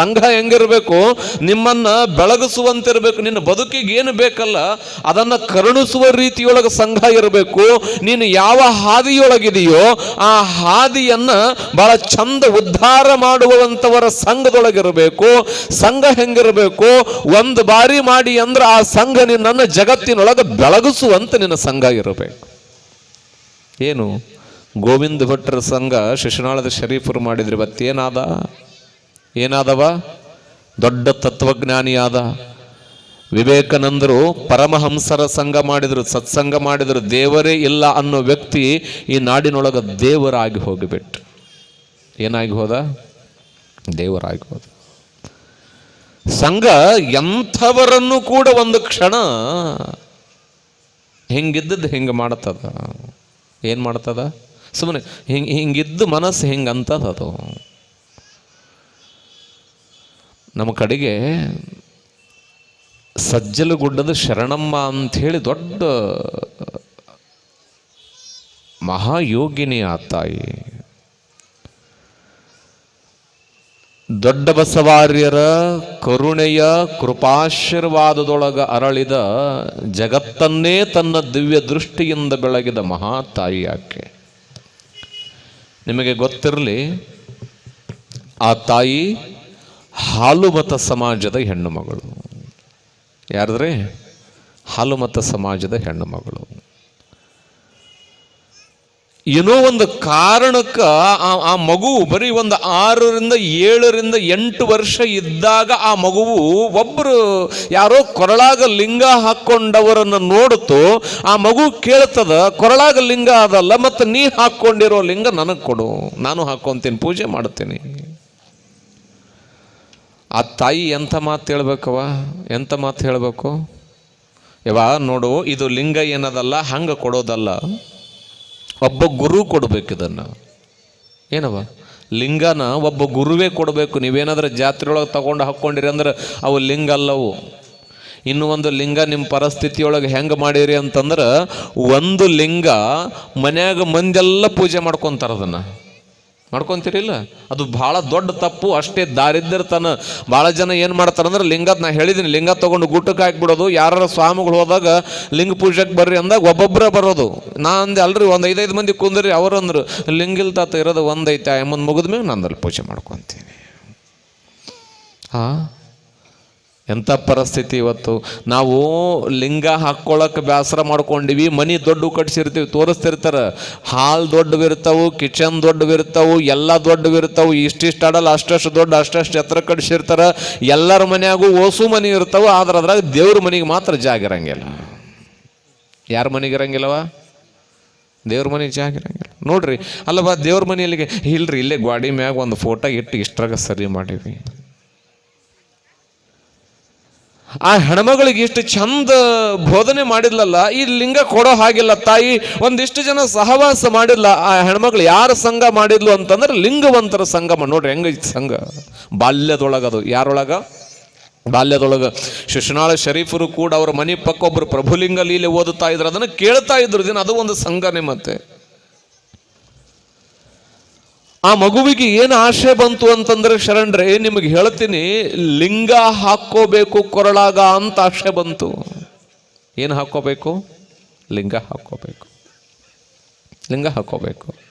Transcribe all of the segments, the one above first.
ಸಂಘ ಹೆಂಗಿರಬೇಕು, ನಿಮ್ಮನ್ನ ಬೆಳಗಿಸುವಂತಿರಬೇಕು, ನಿನ್ನ ಬದುಕಿಗೆ ಏನು ಬೇಕಲ್ಲ, ಅದನ್ನ ಕರುಣಿಸುವ ರೀತಿಯೊಳಗೆ ಸಂಘ ಇರಬೇಕು. ನೀನು ಯಾವ ಹಾದಿಯೊಳಗಿದೆಯೋ ಆ ಹಾದಿಯನ್ನ ಬಹಳ ಚಂದ ಉದ್ಧಾರ ಮಾಡುವಂತವರ ಸಂಘದೊಳಗಿರಬೇಕು. ಸಂಘ ಹೆಂಗಿರಬೇಕು? ಒಂದು ಬಾರಿ ಮಾಡಿ ಅಂದ್ರೆ ಆ ಸಂಘ ನಿನ್ನನ್ನು ಜಗತ್ತಿನೊಳಗೆ ಬೆಳಗಿಸುವಂತ ನಿನ್ನ ಸಂಘ ಇರಬೇಕು. ಏನು? ಗೋವಿಂದ ಭಟ್ರ ಸಂಘ ಶಿಶುನಾಳದ ಶರೀಫರು ಮಾಡಿದ್ರೆ ಇವತ್ತೇನಾದ? ಏನಾದವ? ದೊಡ್ಡ ತತ್ವಜ್ಞಾನಿಯಾದ ವಿವೇಕಾನಂದರು ಪರಮಹಂಸರ ಸಂಘ ಮಾಡಿದರು, ಸತ್ಸಂಗ ಮಾಡಿದರು, ದೇವರೇ ಇಲ್ಲ ಅನ್ನೋ ವ್ಯಕ್ತಿ ಈ ನಾಡಿನೊಳಗೆ ದೇವರಾಗಿ ಹೋಗಿಬಿಟ್ಟು. ಏನಾಗಿ ಹೋದ? ದೇವರಾಗಿ ಹೋದ. ಸಂಘ ಎಂಥವರನ್ನು ಕೂಡ ಒಂದು ಕ್ಷಣ ಹಿಂಗಿದ್ದದ್ದು ಹಿಂಗೆ ಮಾಡ್ತದ. ಏನು ಮಾಡ್ತದ? ಸುಮ್ಮನೆ ಹಿಂಗೆ ಹಿಂಗಿದ್ದು ಮನಸ್ಸು ಹಿಂಗೆ ಅಂತದ ಅದು. ನಮ್ಮ ಕಡೆಗೆ ಸಜ್ಜಲಗುಡ್ಡದ ಶರಣಮ್ಮ ಅಂಥೇಳಿ ದೊಡ್ಡ ಮಹಾಯೋಗಿನಿ ಆ ತಾಯಿ. ದೊಡ್ಡ ಬಸವಾರ್ಯರ ಕರುಣೆಯ ಕೃಪಾಶೀರ್ವಾದದೊಳಗ ಅರಳಿದ ಜಗತ್ತನ್ನೇ ತನ್ನ ದಿವ್ಯ ದೃಷ್ಟಿಯಿಂದ ಬೆಳಗಿದ ಮಹಾ ತಾಯಿ ಆಕೆ ನಿಮಗೆ ಗೊತ್ತಿರಲಿ, ಆ ತಾಯಿ ಹಾಲುಮತ ಸಮಾಜದ ಹೆಣ್ಣು ಮಗಳು. ಯಾರದ್ರೆ? ಹಾಲುಮತ ಸಮಾಜದ ಹೆಣ್ಣು ಮಗಳು. ಏನೋ ಒಂದು ಕಾರಣಕ್ಕೆ ಆ ಮಗು ಬರೀ ಒಂದು ಆರರಿಂದ ಏಳರಿಂದ ಎಂಟು ವರ್ಷ ಇದ್ದಾಗ ಆ ಮಗುವು ಒಬ್ಬರು ಯಾರೋ ಕೊರಳಾಗ ಲಿಂಗ ಹಾಕ್ಕೊಂಡವರನ್ನು ನೋಡುತ್ತೋ, ಆ ಮಗು ಕೇಳ್ತದ, ಕೊರಳಾಗ ಲಿಂಗ ಅದಲ್ಲ, ಮತ್ತು ನೀ ಹಾಕ್ಕೊಂಡಿರೋ ಲಿಂಗ ನನಗೆ ಕೊಡು, ನಾನು ಹಾಕ್ಕೊತೀನಿ ಪೂಜೆ ಮಾಡ್ತೀನಿ. ಆ ತಾಯಿ ಎಂಥ ಮಾತು ಹೇಳ್ಬೇಕವ ಎಂಥ ಮಾತು ಹೇಳಬೇಕು? ಯವಾ ನೋಡು, ಇದು ಲಿಂಗ ಏನದಲ್ಲ, ಹಂಗೆ ಕೊಡೋದಲ್ಲ. ಒಬ್ಬ ಗುರು ಕೊಡಬೇಕು ಇದನ್ನು. ಏನವ ಲಿಂಗನ ಒಬ್ಬ ಗುರುವೇ ಕೊಡಬೇಕು. ನೀವೇನಾದ್ರೂ ಜಾತ್ರೆಯೊಳಗೆ ತಗೊಂಡು ಹಾಕ್ಕೊಂಡಿರಿ ಅಂದ್ರೆ ಅವು ಲಿಂಗ ಅಲ್ಲವು. ಇನ್ನು ಒಂದು ಲಿಂಗ ನಿಮ್ಮ ಪರಿಸ್ಥಿತಿಯೊಳಗೆ ಹೆಂಗೆ ಮಾಡಿರಿ ಅಂತಂದ್ರೆ, ಒಂದು ಲಿಂಗ ಮನ್ಯಾಗ ಮಂದೆಲ್ಲ ಪೂಜೆ ಮಾಡ್ಕೊತಾರ ಅದನ್ನು. ಮಾಡ್ಕೊಂತೀರಿಲ್ಲ? ಅದು ಭಾಳ ದೊಡ್ಡ ತಪ್ಪು. ಅಷ್ಟೇ ತನ ಭಾಳ ಜನ ಏನು ಮಾಡ್ತಾರೆ ಅಂದ್ರೆ ಲಿಂಗ ನಾ ಹೇಳಿದ್ದೀನಿ ಲಿಂಗ ತೊಗೊಂಡು ಗುಟ್ಟಕ್ಕೆ ಹಾಕ್ಬಿಡೋದು. ಯಾರ ಸ್ವಾಮಿಗಳು ಹೋದಾಗ ಲಿಂಗ ಪೂಜೆಗೆ ಬರ್ರಿ ಅಂದಾಗ ಒಬ್ಬೊಬ್ಬರೇ ಬರೋದು. ನಾ ಅಂದೆ, ಅಲ್ರಿ, ಒಂದು ಐದೈದು ಮಂದಿ ಕುಂದ್ರಿ. ಅವರು ಅಂದ್ರು, ಲಿಂಗಿಲ್ ತಾತ ಇರೋದು ಒಂದೈತೆ ಮುಂದೆ ಮುಗಿದ ಮೇಲೆ ಅಲ್ಲಿ ಪೂಜೆ ಮಾಡ್ಕೊತೀನಿ. ಹಾಂ? ಎಂಥ ಪರಿಸ್ಥಿತಿ ಇವತ್ತು? ನಾವು ಲಿಂಗ ಹಾಕ್ಕೊಳ್ಳೋಕೆ ಬೇಸರ ಮಾಡ್ಕೊಂಡಿವಿ, ಮನೆ ದೊಡ್ಡ ಕಟ್ಸಿರ್ತೀವಿ, ತೋರಿಸ್ತಿರ್ತಾರೆ. ಹಾಲ್ ದೊಡ್ಡವಿರ್ತಾವು, ಕಿಚನ್ ದೊಡ್ಡವಿರ್ತಾವು, ಎಲ್ಲ ದೊಡ್ಡವಿರ್ತಾವು, ಇಷ್ಟಿಷ್ಟು ಆಡಲ್ಲ ಅಷ್ಟಷ್ಟು ದೊಡ್ಡ, ಅಷ್ಟಷ್ಟು ಎತ್ತರ ಕಟ್ಸಿರ್ತಾರೆ. ಎಲ್ಲರ ಮನೆಯಾಗೂ ಓಸು ಮನೆ ಇರ್ತಾವೆ, ಆದ್ರೆ ಅದ್ರಾಗ ದೇವ್ರ ಮನೆಗೆ ಮಾತ್ರ ಜಾಗ ಇರಂಗಿಲ್ಲ. ಯಾರ ಮನೆಗೆ ಇರಂಗಿಲ್ಲವ? ದೇವ್ರ ಮನೆಗೆ ಜಾಗ ಇರಂಗಿಲ್ಲ. ನೋಡ್ರಿ, ಅಲ್ಲವಾ ದೇವ್ರ ಮನೆಯಲ್ಲಿಗೆ, ಇಲ್ರಿ, ಇಲ್ಲೇ ಗ್ವಾಡಿ ಮ್ಯಾಗ ಒಂದು ಫೋಟೋ ಇಟ್ಟು ಇಷ್ಟ್ರಾಗ ಸರಿ ಮಾಡೀವಿ. ಆ ಹೆಣ್ಮಗಳಿಗೆ ಇಷ್ಟು ಚಂದ ಬೋಧನೆ ಮಾಡಿದ್ಲಲ್ಲ, ಈ ಲಿಂಗ ಕೊಡೋ ಹಾಗಿಲ್ಲ ತಾಯಿ, ಒಂದಿಷ್ಟು ಜನ ಸಹವಾಸ ಮಾಡಿಲ್ಲ ಆ ಹೆಣ್ಮಗಳು ಯಾರ ಸಂಘ ಮಾಡಿದ್ಲು ಅಂತಂದ್ರೆ ಲಿಂಗವಂತರ ಸಂಗಮ. ನೋಡ್ರಿ, ಹೆಂಗ ಸಂಘ? ಬಾಲ್ಯದೊಳಗದು ಯಾರೊಳಗ? ಬಾಲ್ಯದೊಳಗ. ಶಿಶುನಾಳ ಶರೀಫರು ಕೂಡ ಅವ್ರ ಮನೆ ಪಕ್ಕ ಒಬ್ರು ಪ್ರಭುಲಿಂಗ ಲೀಲೆ ಓದುತ್ತಾ ಇದ್ರು, ಅದನ್ನು ಕೇಳ್ತಾ ಇದ್ರು ದಿನ. ಅದು ಒಂದು ಸಂಘನೇ ಮತ್ತೆ ಆ ಮಗುವಿಗೆ ಏನು ಆಶೆ ಬಂತು ಅಂತಂದ್ರೆ, ಶರಣ್ರೆ, ನಿಮಗೆ ಹೇಳ್ತೀನಿ, ಲಿಂಗ ಹಾಕ್ಕೋಬೇಕು ಕೊರಳಾಗ ಅಂತ ಆಶೆ ಬಂತು. ಏನು ಹಾಕ್ಕೋಬೇಕು? ಲಿಂಗ ಹಾಕ್ಕೋಬೇಕು. ಲಿಂಗ ಹಾಕ್ಕೋಬೇಕು.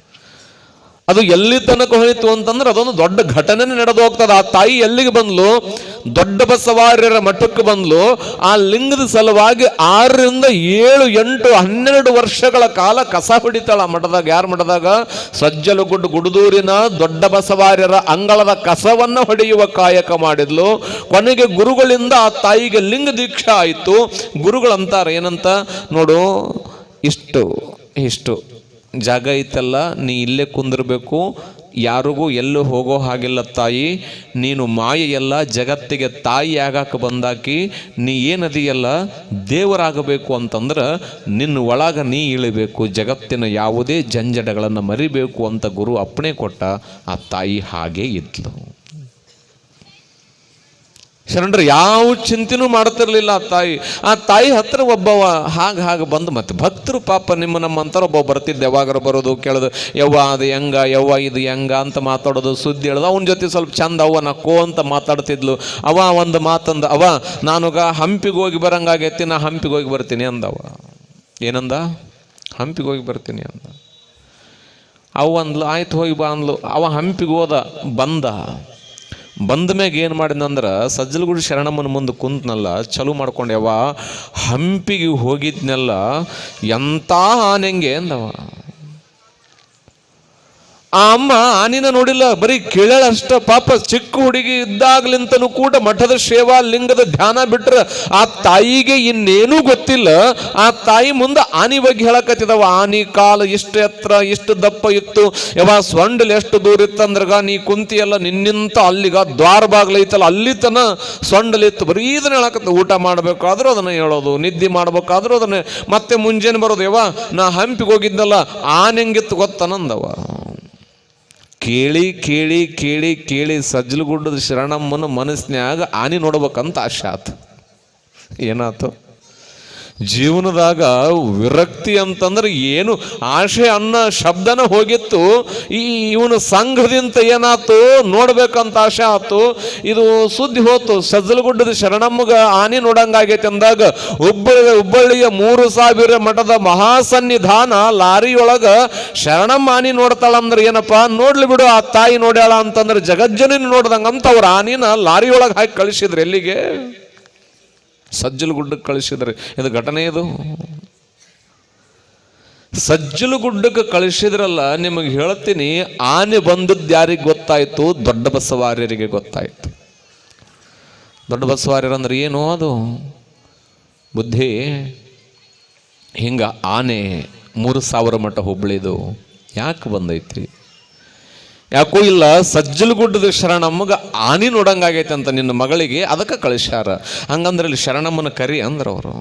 ಅದು ಎಲ್ಲಿ ತನಕ ಹೋಯಿತು ಅಂತಂದ್ರೆ ಅದೊಂದು ದೊಡ್ಡ ಘಟನೆ ನಡೆದು ಹೋಗ್ತದೆ. ಆ ತಾಯಿ ಎಲ್ಲಿಗೆ ಬಂದ್ಲು? ದೊಡ್ಡ ಬಸವಾರ್ಯರ ಮಠಕ್ಕೆ ಬಂದ್ಲು. ಆ ಲಿಂಗದ ಸಲುವಾಗಿ ಆರರಿಂದ ಏಳು, ಎಂಟು, ಹನ್ನೆರಡು ವರ್ಷಗಳ ಕಾಲ ಕಸ ಹೊಡಿತಾಳ ಆ ಮಠದಾಗ. ಯಾರ ಮಠದಾಗ? ಸಜ್ಜಲಗುಡ್ಡ ಗುಡದೂರಿನ ದೊಡ್ಡ ಬಸವಾರ್ಯರ ಅಂಗಳದ ಕಸವನ್ನು ಹೊಡೆಯುವ ಕಾಯಕ ಮಾಡಿದ್ಲು. ಕೊನೆಗೆ ಗುರುಗಳಿಂದ ಆ ತಾಯಿಗೆ ಲಿಂಗ ದೀಕ್ಷಾ ಆಯಿತು. ಗುರುಗಳಂತಾರೆ, ಏನಂತ? ನೋಡು, ಇಷ್ಟು ಇಷ್ಟು. ಜಾಗ ಐತಲ್ಲ, ನೀ ಇಲ್ಲೇ ಕುಂದಿರಬೇಕು, ಯಾರಿಗೂ ಎಲ್ಲೂ ಹೋಗೋ ಹಾಗಿಲ್ಲ ತಾಯಿ. ನೀನು ಮಾಯೆಯಲ್ಲ, ಜಗತ್ತಿಗೆ ತಾಯಿ ಆಗಾಕ ಬಂದಾಕಿ, ನೀ ಏನದಿಯಲ್ಲ, ದೇವರಾಗಬೇಕು ಅಂತಂದ್ರೆ ನಿನ್ನ ಒಳಗ ನೀ ಇಳಿಬೇಕು, ಜಗತ್ತಿನ ಯಾವುದೇ ಜಂಜಡಗಳನ್ನು ಮರಿಬೇಕು ಅಂತ ಗುರು ಅಪ್ಪಣೆ ಕೊಟ್ಟ ಆ ತಾಯಿ ಹಾಗೇ ಇದ್ಲು. ಶರಣರು ಯಾವ ಚಿಂತೆನೂ ಮಾಡ್ತಿರ್ಲಿಲ್ಲ ಆ ತಾಯಿ. ಆ ತಾಯಿ ಹತ್ರ ಒಬ್ಬವ ಹಾಗೆ ಹಾಗೆ ಬಂದು ಮತ್ತೆ ಭಕ್ತರು ಪಾಪ ನಿಮ್ಮ ನಮ್ಮಂತರ ಒಬ್ಬ ಬರ್ತಿದ್ದೆ ಯಾವಾಗಾರ ಬರೋದು ಕೇಳೋದು, ಯವ್ವ ಅದು ಹೆಂಗ, ಯವ್ವ ಇದು ಹೆಂಗ ಅಂತ ಮಾತಾಡೋದು, ಸುದ್ದಿ ಹೇಳೋದು. ಅವನ ಜೊತೆ ಸ್ವಲ್ಪ ಚಂದ, ಅವ್ವ ನಕ್ಕೋ ಅಂತ ಮಾತಾಡ್ತಿದ್ಲು. ಅವ ಒಂದು ಮಾತಂದ ಅವ ನಾನುಗ ಹಂಪಿಗೆ ಹೋಗಿ ಬರಂಗಾಗೈತಿ, ನಾ ಹಂಪಿಗೆ ಹೋಗಿ ಬರ್ತೀನಿ ಅಂದವ. ಏನಂದ? ಹಂಪಿಗೆ ಹೋಗಿ ಬರ್ತೀನಿ ಅಂದ. ಅವ ಅಂದ್ಲು, ಆಯ್ತು ಹೋಗಿ ಬಾ ಅಂದ್ಲು. ಅವ ಹಂಪಿಗೆ ಹೋದ, ಬಂದ. ಬಂದ ಮ್ಯಾಗ ಏನು ಮಾಡಿದಂದ್ರೆ ಸಜ್ಜಲಗುಡಿ ಶರಣಮ್ಮನ ಮುಂದೆ ಕುಂತ್ನಲ್ಲ ಚಲು ಮಾಡ್ಕೊಂಡೆವ ಹಂಪಿಗೆ ಹೋಗಿದ್ನೆಲ್ಲ, ಎಂಥ ಆನೆಂಗೆ ಅಂದವ. ಆ ಅಮ್ಮ ಆನಿನ ನೋಡಿಲ್ಲ, ಬರೀ ಕೇಳಳ ಅಷ್ಟ ಪಾಪ ಚಿಕ್ಕ ಹುಡುಗಿ ಇದ್ದಾಗ್ಲಿಂತನು ಕೂಡ ಮಠದ ಸೇವಾ ಲಿಂಗದ ಧ್ಯಾನ ಬಿಟ್ರ ಆ ತಾಯಿಗೆ ಇನ್ನೇನೂ ಗೊತ್ತಿಲ್ಲ. ಆ ತಾಯಿ ಮುಂದೆ ಆನಿ ಬಗ್ಗೆ ಹೇಳಕತ್ತಿದವ, ಆನಿ ಕಾಲ ಇಷ್ಟು ಎತ್ತರ, ಇಷ್ಟು ದಪ್ಪ ಇತ್ತು. ಯಾವ ಸೊಂಡಲ್ ಎಷ್ಟು ದೂರ ಇತ್ತಂದ್ರಗ ನೀ ಕುಂತಿಯಲ್ಲ, ನಿನ್ನಿಂತ ಅಲ್ಲಿಗ ದ್ವಾರ ಬಾಗ್ಲೈತಲ್ಲ ಅಲ್ಲಿ ತನ ಸೊಂಡಲಿತ್ತು ಬರೀ ಇದನ್ನ ಹೇಳಕತ್ತ, ಊಟ ಮಾಡ್ಬೇಕಾದ್ರೂ ಅದನ್ನ ಹೇಳೋದು, ನಿದ್ದೆ ಮಾಡ್ಬೇಕಾದ್ರೂ ಅದನ್ನ. ಮತ್ತೆ ಮುಂಜಾನೆ ಬರೋದು ಯಾವ ನಾ ಹಂಪಿಗೆ ಹೋಗಿದ್ನಲ್ಲ ಆನೆಂಗಿತ್ತು ಗೊತ್ತನಂದವ. ಕೇಳಿ ಕೇಳಿ ಕೇಳಿ ಕೇಳಿ ಸಜ್ಜಲಗುಡ್ಡದ ಶರಣಮ್ಮನ ಮನಸ್ನ್ಯಾಗ ಆನಿ ನೋಡ್ಬೇಕಂತ ಆಶೆ ಆತು. ಏನಾತು? ಜೀವನದಾಗ ವಿರಕ್ತಿ ಅಂತಂದ್ರೆ ಏನು? ಆಶೆ, ಅನ್ನ, ಶಬ್ದನ ಹೋಗಿತ್ತು. ಈ ಇವನು ಸಂಘದಿಂದ ಏನಾಯ್ತು? ನೋಡ್ಬೇಕಂತ ಆಶೆ ಆತು ಇದು ಸುದ್ದಿ ಹೋತು ಸಜ್ಜಲಗುಡ್ಡದ ಶರಣಮ್ಮಗ ಆನೆ ನೋಡಂಗಾಗೈತೆ ಅಂದಾಗ ಹುಬ್ಬಳ್ಳಿ, ಹುಬ್ಬಳ್ಳಿಯ ಮೂರು ಸಾವಿರ ಮಠದ ಮಹಾಸನ್ನಿಧಾನ ಲಾರಿಯೊಳಗ ಶರಣಮ್ಮ ಆನಿ ನೋಡ್ತಾಳಂದ್ರೆ ಏನಪ್ಪ? ನೋಡ್ಲಿ ಬಿಡು, ಆ ತಾಯಿ ನೋಡ್ಯಾಳ ಅಂತಂದ್ರೆ ಜಗಜ್ಜನಿನ ನೋಡ್ದಂಗ ಅಂತ ಅವ್ರ ಆನಿನ ಲಾರಿಯೊಳಗೆ ಹಾಕಿ ಕಳಿಸಿದ್ರು ಎಲ್ಲಿಗೆ? ಸಜ್ಜಲು ಗುಡ್ಡಕ್ಕೆ ಕಳಿಸಿದರೆ, ಇದು ಘಟನೆ ಇದು? ಸಜ್ಜಲು ಗುಡ್ಡಕ್ಕೆ ಕಳಿಸಿದ್ರಲ್ಲ, ನಿಮಗೆ ಹೇಳ್ತೀನಿ, ಆನೆ ಬಂದದ್ದು ಯಾರಿಗೆ ಗೊತ್ತಾಯಿತು? ದೊಡ್ಡ ಬಸವಾರ್ಯರಿಗೆ ಗೊತ್ತಾಯ್ತು. ದೊಡ್ಡ ಬಸವಾರ್ಯರು ಅಂದ್ರೆ ಏನು ಅದು? ಬುದ್ಧಿ? ಹಿಂಗ ಆನೆ ಮೂರು ಸಾವಿರ ಮಠ ಹುಬ್ಳಿದು ಯಾಕೆ ಬಂದೈತಿ? ಯಾಕೋ ಇಲ್ಲ, ಸಜ್ಜಲಗುಡ್ಡದ ಶರಣಮ್ಮಗ ಆನಿ ನೋಡಂಗಾಗೈತೆ ಅಂತ ನಿನ್ನ ಮಗಳಿಗೆ ಅದಕ್ಕೆ ಕಳಿಸ್ಯಾರ. ಹಂಗಂದ್ರೆ ಇಲ್ಲಿ ಶರಣಮ್ಮನ ಕರಿ ಅಂದ್ರೆ ಅವರು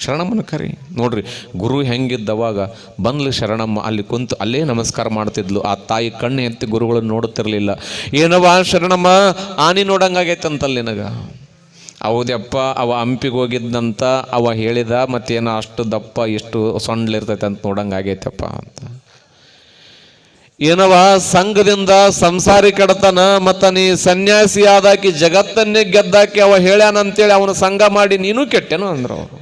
ಶರಣಮ್ಮನ ಕರಿ. ನೋಡ್ರಿ, ಗುರು ಹೆಂಗಿದ್ದವಾಗ ಬಂದ್ಲು ಶರಣಮ್ಮ, ಅಲ್ಲಿ ಕುಂತು ಅಲ್ಲೇ ನಮಸ್ಕಾರ ಮಾಡ್ತಿದ್ಲು. ಆ ತಾಯಿ ಕಣ್ಣು ಎತ್ತಿ ಗುರುಗಳನ್ನು ನೋಡುತ್ತಿರಲಿಲ್ಲ. ಏನವ ಶರಣಮ್ಮ, ಆನಿ ನೋಡಂಗಾಗೈತಂತಲ್ಲಿ ನಿನಗ? ಹೌದಪ್ಪ ಅವ ಹಂಪಿಗೆ ಹೋಗಿದ್ದಂತ ಅವ ಹೇಳಿದ ಮತ್ತೇನೋ ಅಷ್ಟು ದಪ್ಪ ಎಷ್ಟು ಸೊಂಡ್ಲಿರ್ತೈತೆ ಅಂತ ನೋಡಂಗಾಗೈತಪ್ಪ ಅಂತ. ಏನವ ಸಂಘದಿಂದ ಸಂಸಾರಿ ಕಡತನ ಮತ್ತ ನೀ ಸನ್ಯಾಸಿ ಆದಾಕಿ ಜಗತ್ತನ್ನೇ ಗೆದ್ದಾಕಿ ಅವ ಹೇಳ್ಯಾನಂತೇಳಿ ಅವನು ಸಂಘ ಮಾಡಿ ನೀನು ಕೆಟ್ಟೆನು ಅಂದ್ರು ಅವರು.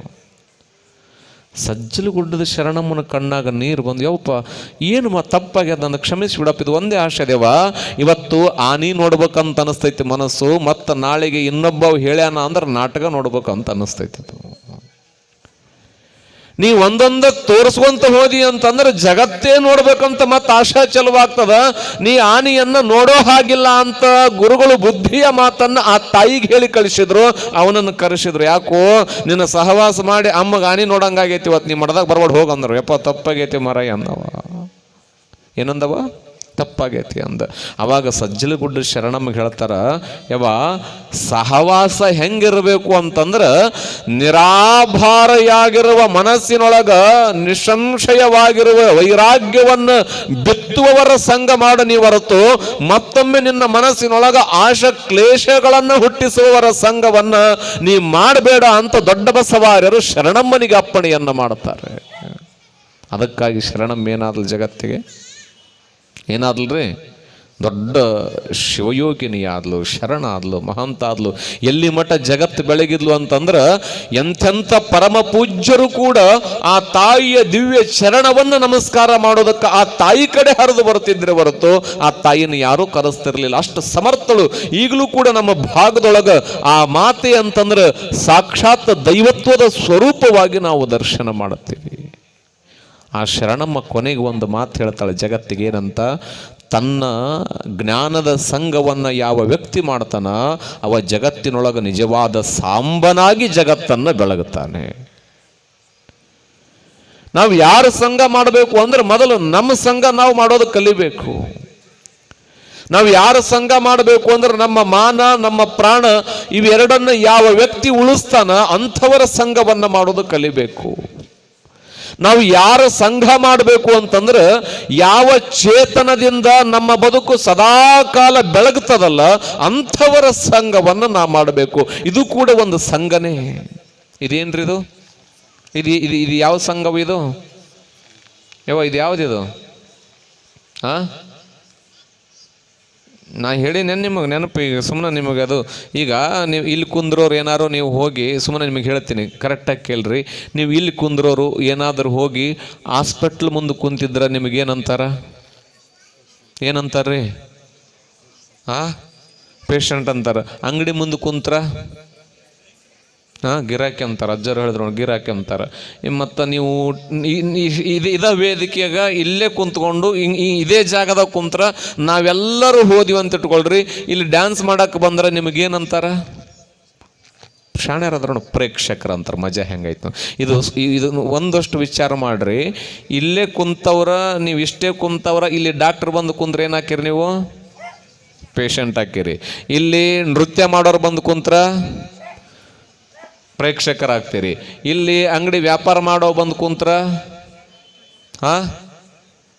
ಸಜ್ಜಲು ಗುಡ್ಡದ ಶರಣಮ್ಮನ ಕಣ್ಣಾಗ ನೀರು ಬಂದು ಯಾವಪ್ಪ ಏನು ಮ ತಪ್ಪಾಗ್ಯದ ನನ್ನ ಕ್ಷಮಿಸಿ ಬಿಡಪ್ಪ, ಇದು ಒಂದೇ ಆಶೆ ದೇವ ಇವತ್ತು ಆನಿ ನೋಡ್ಬೇಕಂತ ಅನಿಸ್ತೈತಿ ಮನಸ್ಸು, ಮತ್ತು ನಾಳೆಗೆ ಇನ್ನೊಬ್ಬ ಹೇಳ್ಯಾನ ಅಂದ್ರೆ ನಾಟಕ ನೋಡ್ಬೇಕಂತ ಅನಿಸ್ತೈತಿ ಅದು ನೀ ಒಂದೊಂದ ತೋರಿಸ್ಕೊಂತ ಹೋದಿ ಅಂತಂದ್ರೆ ಜಗತ್ತೇ ನೋಡ್ಬೇಕಂತ ಮತ್ತೆ ಆಶಾ ಚಲುವಾಗ್ತದ. ನೀ ಆನೆಯನ್ನ ನೋಡೋ ಹಾಗಿಲ್ಲ ಅಂತ ಗುರುಗಳು ಬುದ್ಧಿಯ ಮಾತನ್ನ ಆ ತಾಯಿಗೆ ಹೇಳಿ ಕಳಿಸಿದ್ರು, ಅವನನ್ನು ಕರೆಸಿದ್ರು. ಯಾಕೋ ನಿನ್ನ ಸಹವಾಸ ಮಾಡಿ ಅಮ್ಮಗ ಆನೆ ನೋಡಂಗಾಗೈತಿ ಇವತ್ತು ನೀ ಮಡದಾಗ ಬರ್ಬಾಡ್ ಹೋಗಂದ್ರು. ಯಪ್ಪ ತಪ್ಪಾಗೈತಿ ಮರ ಅಂದವ ಏನಂದವ? ತಪ್ಪಾಗೈತಿ ಅಂದ. ಅವಾಗ ಸಜ್ಜಲಗುಡ್ಡ ಶರಣಮ್ಮಗೆ ಹೇಳ್ತಾರ ಯವ ಸಹವಾಸ ಹೆಂಗಿರಬೇಕು ಅಂತಂದ್ರೆ ನಿರಾಭಾರೆಯಾಗಿರುವ ಮನಸ್ಸಿನೊಳಗ ನಿಸ್ಸಂಶಯವಾಗಿರುವ ವೈರಾಗ್ಯವನ್ನು ಬಿತ್ತುವವರ ಸಂಘ ಮಾಡ ನೀ ಹೊರತು, ಮತ್ತೊಮ್ಮೆ ನಿನ್ನ ಮನಸ್ಸಿನೊಳಗ ಆಶ ಕ್ಲೇಶಗಳನ್ನು ಹುಟ್ಟಿಸುವವರ ಸಂಘವನ್ನ ನೀ ಮಾಡಬೇಡ ಅಂತ ದೊಡ್ಡ ಬಸವಾರ್ಯರು ಶರಣಮ್ಮನಿಗೆ ಅಪ್ಪಣೆಯನ್ನು ಮಾಡುತ್ತಾರೆ ಅದಕ್ಕಾಗಿ ಶರಣಮ್ಮ ಏನಾದ್ಲು ಜಗತ್ತಿಗೆ? ಏನಾದ್ಲ್ರಿ? ದೊಡ್ಡ ಶಿವಯೋಗಿನಿ ಆದ್ಲು ಶರಣ ಆದ್ಲು ಮಹಂತ ಆದ್ಲು ಎಲ್ಲಿ ಮಠ ಜಗತ್ತು ಬೆಳಗಿದ್ಲು ಅಂತಂದ್ರೆ ಎಂಥೆಂಥ ಪರಮ ಪೂಜ್ಯರು ಕೂಡ ಆ ತಾಯಿಯ ದಿವ್ಯ ಶರಣವನ್ನು ನಮಸ್ಕಾರ ಮಾಡೋದಕ್ಕೆ ಆ ತಾಯಿ ಕಡೆ ಹರಿದು ಬರ್ತಿದ್ರೆ ಹೊರತು ಆ ತಾಯಿನ ಯಾರೂ ಕರೆಸ್ತಿರ್ಲಿಲ್ಲ. ಅಷ್ಟು ಸಮರ್ಥಳು. ಈಗಲೂ ಕೂಡ ನಮ್ಮ ಭಾಗದೊಳಗೆ ಆ ಮಾತೆ ಅಂತಂದ್ರೆ ಸಾಕ್ಷಾತ್ ದೈವತ್ವದ ಸ್ವರೂಪವಾಗಿ ನಾವು ದರ್ಶನ ಮಾಡುತ್ತೀವಿ. ಆ ಶರಣಮ್ಮ ಕೊನೆಗೆ ಒಂದು ಮಾತು ಹೇಳ್ತಾಳೆ, ಜಗತ್ತಿಗೆ ಏನಂತ? ತನ್ನ ಜ್ಞಾನದ ಸಂಘವನ್ನು ಯಾವ ವ್ಯಕ್ತಿ ಮಾಡ್ತಾನ? ಅವ ಜಗತ್ತಿನೊಳಗೆ ನಿಜವಾದ ಸಾಂಬನಾಗಿ ಜಗತ್ತನ್ನು ಬೆಳಗುತ್ತಾನೆ. ನಾವು ಯಾರ ಸಂಘ ಮಾಡಬೇಕು ಅಂದ್ರೆ ಮೊದಲು ನಮ್ಮ ಸಂಘ ನಾವು ಮಾಡೋದು ಕಲಿಬೇಕು. ನಾವು ಯಾರ ಸಂಘ ಮಾಡಬೇಕು ಅಂದ್ರೆ ನಮ್ಮ ಮಾನ, ನಮ್ಮ ಪ್ರಾಣ ಇವೆರಡನ್ನ ಯಾವ ವ್ಯಕ್ತಿ ಉಳಿಸ್ತಾನ ಅಂಥವರ ಸಂಘವನ್ನು ಮಾಡೋದು ಕಲಿಬೇಕು. ನಾವು ಯಾರ ಸಂಘ ಮಾಡಬೇಕು ಅಂತಂದ್ರೆ ಯಾವ ಚೇತನದಿಂದ ನಮ್ಮ ಬದುಕು ಸದಾಕಾಲ ಬೆಳಗ್ತದಲ್ಲ ಅಂಥವರ ಸಂಘವನ್ನು ನಾವು ಮಾಡಬೇಕು. ಇದು ಕೂಡ ಒಂದು ಸಂಘನೇ. ಇದೇನ್ರಿ ಇದು? ಇದು ಇದು ಇದು ಯಾವ ಸಂಘವು ಇದು? ಯಾವ ಇದು ಯಾವುದಿದು ಆ? ನಾ ಹೇಳಿನೇ ನಿಮಗೆ ನೆನಪು, ಈಗ ಸುಮ್ಮನೆ ನಿಮಗೆ ಅದು, ಈಗ ನೀವು ಇಲ್ಲಿ ಕುಂದ್ರೋರು ಏನಾರು ನೀವು ಹೋಗಿ ಸುಮ್ಮನೆ ನಿಮಗೆ ಹೇಳ್ತೀನಿ ಕರೆಕ್ಟಾಗಿ ಕೇಳ್ರಿ. ನೀವು ಇಲ್ಲಿ ಕುಂದ್ರೋರು ಏನಾದರೂ ಹೋಗಿ ಹಾಸ್ಪಿಟ್ಲ್ ಮುಂದೆ ಕುಂತಿದ್ರೆ ನಿಮಗೇನಂತಾರ ಏನಂತಾರ್ರಿ? ಆ? ಪೇಷಂಟ್ ಅಂತಾರೆ. ಅಂಗಡಿ ಮುಂದೆ ಕುಂತ್ರ? ಹಾಂ, ಗಿರಾಕಿ ಅಂತಾರೆ, ಅಜ್ಜರು ಹೇಳಿದ್ರು ಗಿರಾಕಿ ಅಂತಾರೆ. ಮತ್ತು ನೀವು ಇದು ಇದ ವೇದಿಕೆಯಾಗ ಇಲ್ಲೇ ಕುಂತ್ಕೊಂಡು ಇದೇ ಜಾಗದಾಗ ಕುಂತ್ರ ನಾವೆಲ್ಲರೂ ಹೋದಿವಿ ಅಂತ ಇಟ್ಕೊಳ್ರಿ. ಇಲ್ಲಿ ಡ್ಯಾನ್ಸ್ ಮಾಡೋಕ್ಕೆ ಬಂದ್ರೆ ನಿಮಗೇನಂತಾರ? ಶಾಣ್ಯರ ಅದ್ರ ಪ್ರೇಕ್ಷಕರು ಅಂತಾರೆ, ಮಜಾ ಹೆಂಗಾಯ್ತು. ಇದು ಇದು ಒಂದಷ್ಟು ವಿಚಾರ ಮಾಡಿರಿ. ಇಲ್ಲೇ ಕುಂತವ್ರ, ನೀವು ಇಷ್ಟೇ ಕುಂತವ್ರ, ಇಲ್ಲಿ ಡಾಕ್ಟ್ರ್ ಬಂದು ಕುಂದ್ರೆ ಏನು ಹಾಕಿರಿ ನೀವು? ಪೇಷಂಟ್ ಹಾಕಿರಿ ಇಲ್ಲಿ ನೃತ್ಯ ಮಾಡೋರು ಬಂದು ಕುಂತ್ರ? ಪ್ರೇಕ್ಷಕರಾಗ್ತೀರಿ. ಇಲ್ಲಿ ಅಂಗಡಿ ವ್ಯಾಪಾರ ಮಾಡೋ ಬಂದು ಕುಂತ್ರ ಹಾ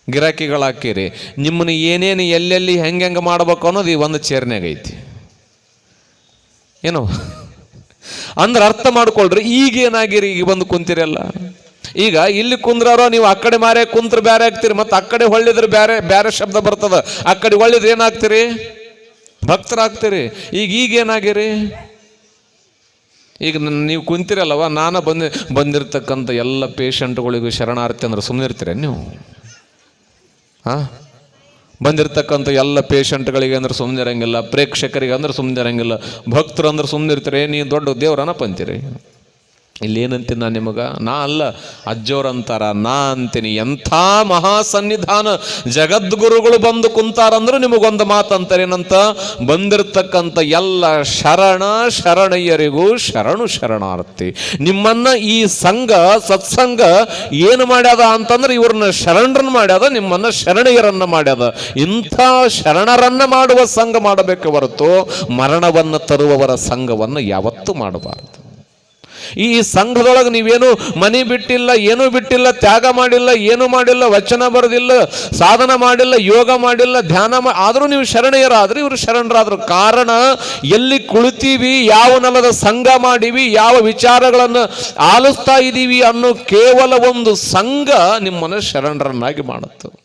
ಗಿರಾಕಿಗಳಾಕೀರಿ ನಿಮ್ಮನ್ನ ಏನೇನು ಎಲ್ಲೆಲ್ಲಿ ಹೆಂಗೆ ಹೆಂಗೆ ಮಾಡ್ಬೇಕು ಅನ್ನೋದು ಈ ಒಂದು ಚೇರ್ನ್ಯಾಗ ಐತಿ. ಏನು? ಅಂದ್ರೆ ಅರ್ಥ ಮಾಡ್ಕೊಳ್ರಿ ಈಗ ಏನಾಗಿರಿ ಈಗ ಬಂದು ಕುಂತಿರಲ್ಲ. ಈಗ ಇಲ್ಲಿ ಕುಂದ್ರಾರೋ ನೀವು ಆ ಕಡೆ ಮಾರೇ ಕುಂತ್ರ ಬೇರೆ ಆಗ್ತೀರಿ, ಮತ್ತೆ ಆ ಕಡೆ ಹೊಳ್ಳಿದ್ರೆ ಬೇರೆ ಬೇರೆ ಶಬ್ದ ಬರ್ತದ. ಆ ಕಡೆ ಹೊಳ್ಳಿದ್ರೆ ಏನಾಗ್ತೀರಿ? ಭಕ್ತರಾಗ್ತೀರಿ. ಈಗ ಈಗ ಏನಾಗಿರಿ ಈಗ ನೀವು ಕುಂತಿರಲ್ಲವ? ನಾನು ಬಂದು, ಬಂದಿರತಕ್ಕಂಥ ಎಲ್ಲ ಪೇಷಂಟ್ಗಳಿಗೂ ಶರಣಾರ್ಥಿ ಅಂದ್ರೆ ಸುಮ್ಮನೆ ಇರ್ತೀರ ನೀವು? ಹಾಂ ಬಂದಿರತಕ್ಕಂಥ ಎಲ್ಲ ಪೇಷಂಟ್ಗಳಿಗೆ ಅಂದ್ರೆ ಸುಮ್ಮನೆ ಇರಂಗಿಲ್ಲ, ಪ್ರೇಕ್ಷಕರಿಗೆ ಅಂದ್ರೆ ಸುಮ್ಮನೆ ಇರಂಗಿಲ್ಲ, ಭಕ್ತರು ಅಂದ್ರೆ ಸುಮ್ಮನೆ ಇರ್ತೀರಿ ನೀವು ದೊಡ್ಡ ದೇವರನ್ನ ಅಂತೀರಿ. ಇಲ್ಲಿ ಏನಂತೀನಿ ನಾನು ನಿಮಗೆ? ನಾ ಅಲ್ಲ, ಅಜ್ಜೋರಂತಾರ, ನಾ ಅಂತೀನಿ. ಎಂಥ ಮಹಾ ಸನ್ನಿಧಾನ ಜಗದ್ಗುರುಗಳು ಬಂದು ಕುಂತಾರಂದ್ರೆ ನಿಮಗೊಂದು ಮಾತು ಅಂತಾರೆ ಏನಂತ? ಬಂದಿರತಕ್ಕಂಥ ಎಲ್ಲ ಶರಣ ಶರಣಯ್ಯರಿಗೂ ಶರಣು ಶರಣಾರ್ಥಿ. ನಿಮ್ಮನ್ನ ಈ ಸಂಘ ಸತ್ಸಂಗ ಏನು ಮಾಡ್ಯದ ಅಂತಂದ್ರೆ ಇವ್ರನ್ನ ಶರಣರನ್ನ ಮಾಡ್ಯದ, ನಿಮ್ಮನ್ನ ಶರಣಯ್ಯರನ್ನ ಮಾಡ್ಯದ. ಇಂಥ ಶರಣರನ್ನ ಮಾಡುವ ಸಂಘ ಮಾಡಬೇಕು ಹೊರತು ಮರಣವನ್ನು ತರುವವರ ಸಂಘವನ್ನು ಯಾವತ್ತೂ ಮಾಡಬಾರದು. ಈ ಸಂಘದೊಳಗೆ ನೀವೇನು ಮನೆ ಬಿಟ್ಟಿಲ್ಲ, ಏನೂ ಬಿಟ್ಟಿಲ್ಲ, ತ್ಯಾಗ ಮಾಡಿಲ್ಲ, ಏನು ಮಾಡಿಲ್ಲ, ವಚನ ಬರೆದಿಲ್ಲ, ಸಾಧನ ಮಾಡಿಲ್ಲ, ಯೋಗ ಮಾಡಿಲ್ಲ, ಧ್ಯಾನ ಆದರೂ ನೀವು ಶರಣೆಯರಾದ್ರೆ, ಇವರು ಶರಣರಾದ್ರು. ಕಾರಣ, ಎಲ್ಲಿ ಕುಳಿತೀವಿ, ಯಾವ ನೆಲದ ಸಂಘ ಮಾಡೀವಿ, ಯಾವ ವಿಚಾರಗಳನ್ನು ಆಲಿಸ್ತಾ ಇದ್ದೀವಿ ಅನ್ನೋ ಕೇವಲ ಒಂದು ಸಂಘ ನಿಮ್ಮನ್ನು ಶರಣರನ್ನಾಗಿ ಮಾಡುತ್ತೆ.